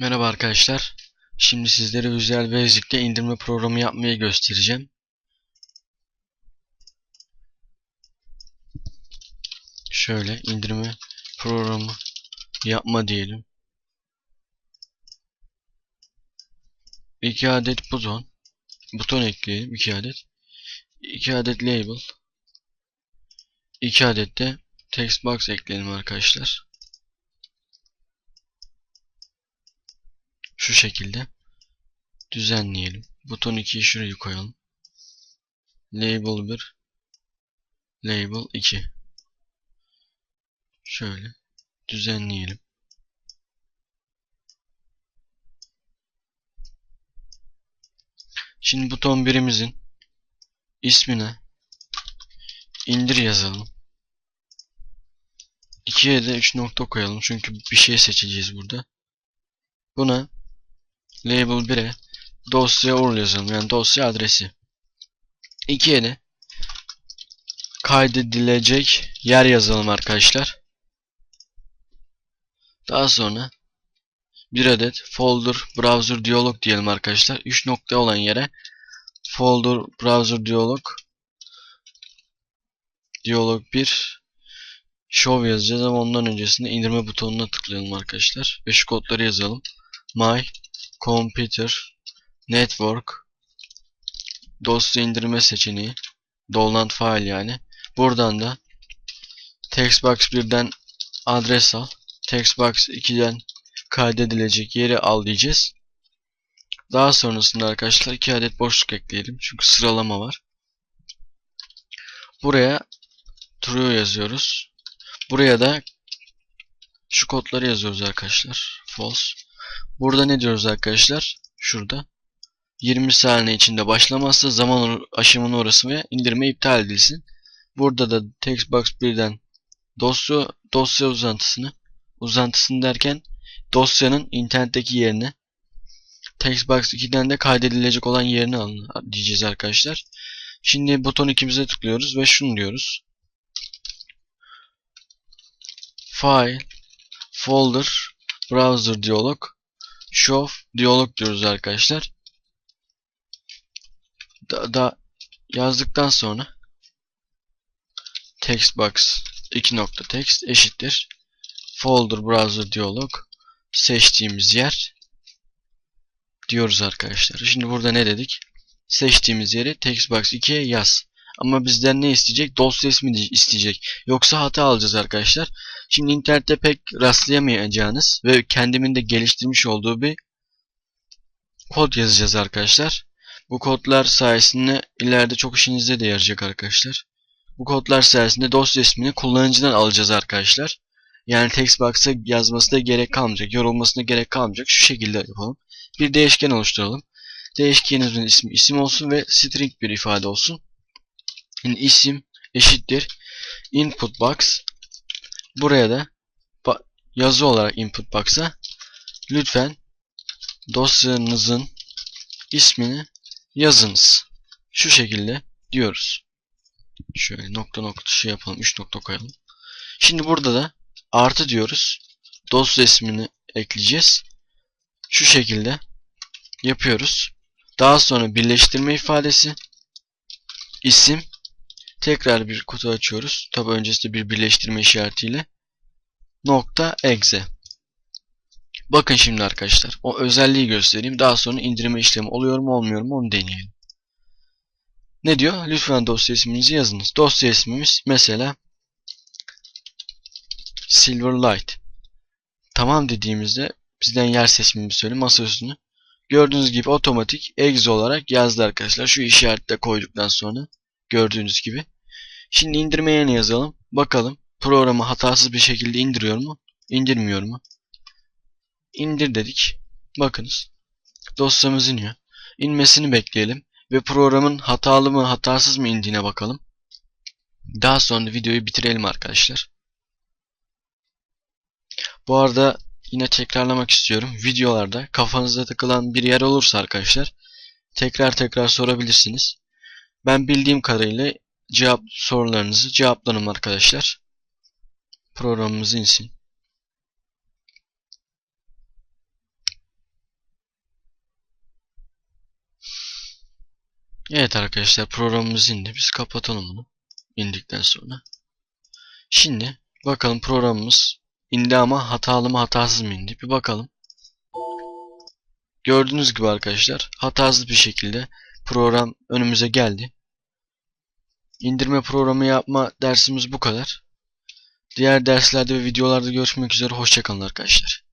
Merhaba arkadaşlar. Şimdi sizlere Visual Basic'te indirme programı yapmayı göstereceğim. Şöyle indirme programı yapma diyelim. 2 adet buton. Buton ekleyelim 2 adet. 2 adet label. 2 adet de text box ekleyelim arkadaşlar. Şu şekilde düzenleyelim. Buton 2'yi şuraya koyalım. Label 1 Label 2 Şöyle düzenleyelim. Şimdi buton birimizin ismine indir yazalım. 2'ye de 3 nokta koyalım. Çünkü bir şey seçeceğiz burada. Buna label 1'e dosya URL yazalım. Yani dosya adresi. 2'ye de kaydedilecek yer yazalım arkadaşlar. Daha sonra bir adet folder browser diyalog diyelim arkadaşlar. 3 nokta olan yere folder browser diyalog diyalog 1 show yazacağız ama ondan öncesinde indirme butonuna tıklayalım arkadaşlar ve şu kodları yazalım. My computer network dosya indirme seçeneği download file yani. Buradan da textbox 1'den adres al. Textbox 2'den kaydedilecek yeri al diyeceğiz. Daha sonrasında arkadaşlar 2 adet boşluk ekleyelim. Çünkü sıralama var. Buraya true yazıyoruz. Buraya da şu kodları yazıyoruz arkadaşlar. False. Burada ne diyoruz arkadaşlar? Şurada. 20 saniye içinde başlamazsa zaman aşımının orası ve indirme iptal edilsin. Burada da textbox 1'den dosya dosya uzantısını uzantısını derken dosyanın internetteki yerine textbox 2'den de kaydedilecek olan yerini alın diyeceğiz arkadaşlar. Şimdi buton ikimize tıklıyoruz ve şunu diyoruz. File folder browser diyalog show diyalog diyoruz arkadaşlar. Da, da yazdıktan sonra textbox 2 nokta text eşittir folder browser diyalog seçtiğimiz yer diyoruz arkadaşlar. Şimdi burada ne dedik? Seçtiğimiz yeri textbox 2'ye yaz. Ama bizden ne isteyecek? Dosya ismi isteyecek. Yoksa hata alacağız arkadaşlar. Şimdi internette pek rastlayamayacağınız ve kendimin de geliştirmiş olduğu bir kod yazacağız arkadaşlar. Bu kodlar sayesinde ileride çok işinize de yarayacak arkadaşlar. Bu kodlar sayesinde dosya ismini kullanıcıdan alacağız arkadaşlar. Yani textbox'a yazmasına gerek kalmayacak, yorulmasına gerek kalmayacak. Şu şekilde yapalım. Bir değişken oluşturalım. Değişkenimizin ismi isim olsun ve string bir ifade olsun. Yani isim eşittir input box. Buraya da yazı olarak input box'a lütfen dosyanızın ismini yazınız. Şu şekilde diyoruz. Şöyle nokta nokta şey yapalım. 3 nokta koyalım. Şimdi burada da artı diyoruz. Dosya ismini ekleyeceğiz. Şu şekilde yapıyoruz. Daha sonra birleştirme ifadesi isim tekrar bir kutu açıyoruz. Tabi öncesinde bir birleştirme işaretiyle nokta exe. Bakın şimdi arkadaşlar o özelliği göstereyim. Daha sonra indirme işlemi oluyor mu olmuyor mu onu deneyelim. Ne diyor? Lütfen dosya isminizi yazınız. Dosya ismimiz mesela Silverlight. Tamam dediğimizde bizden yer seçmemizi söylüyor masaüstünü. Gördüğünüz gibi otomatik exe olarak yazdı arkadaşlar. Şu işaretle koyduktan sonra gördüğünüz gibi. Şimdi indirmeye ne yazalım? Bakalım programı hatasız bir şekilde indiriyor mu? İndirmiyor mu? İndir dedik. Bakınız. Dosyamız iniyor. İnmesini bekleyelim. Ve programın hatalı mı hatasız mı indiğine bakalım. Daha sonra videoyu bitirelim arkadaşlar. Bu arada yine tekrarlamak istiyorum. Videolarda kafanızda takılan bir yer olursa arkadaşlar tekrar tekrar sorabilirsiniz. Ben bildiğim kadarıyla cevap sorularınızı cevaplanın arkadaşlar. Programımız insin. Evet arkadaşlar programımız indi. Biz kapatalım bunu. indikten sonra. Şimdi bakalım programımız indi ama hatalı mı hatasız mı indi. Bir bakalım. Gördüğünüz gibi arkadaşlar hatasız bir şekilde program önümüze geldi. İndirme programı yapma dersimiz bu kadar. Diğer derslerde ve videolarda görüşmek üzere. Hoşçakalın arkadaşlar.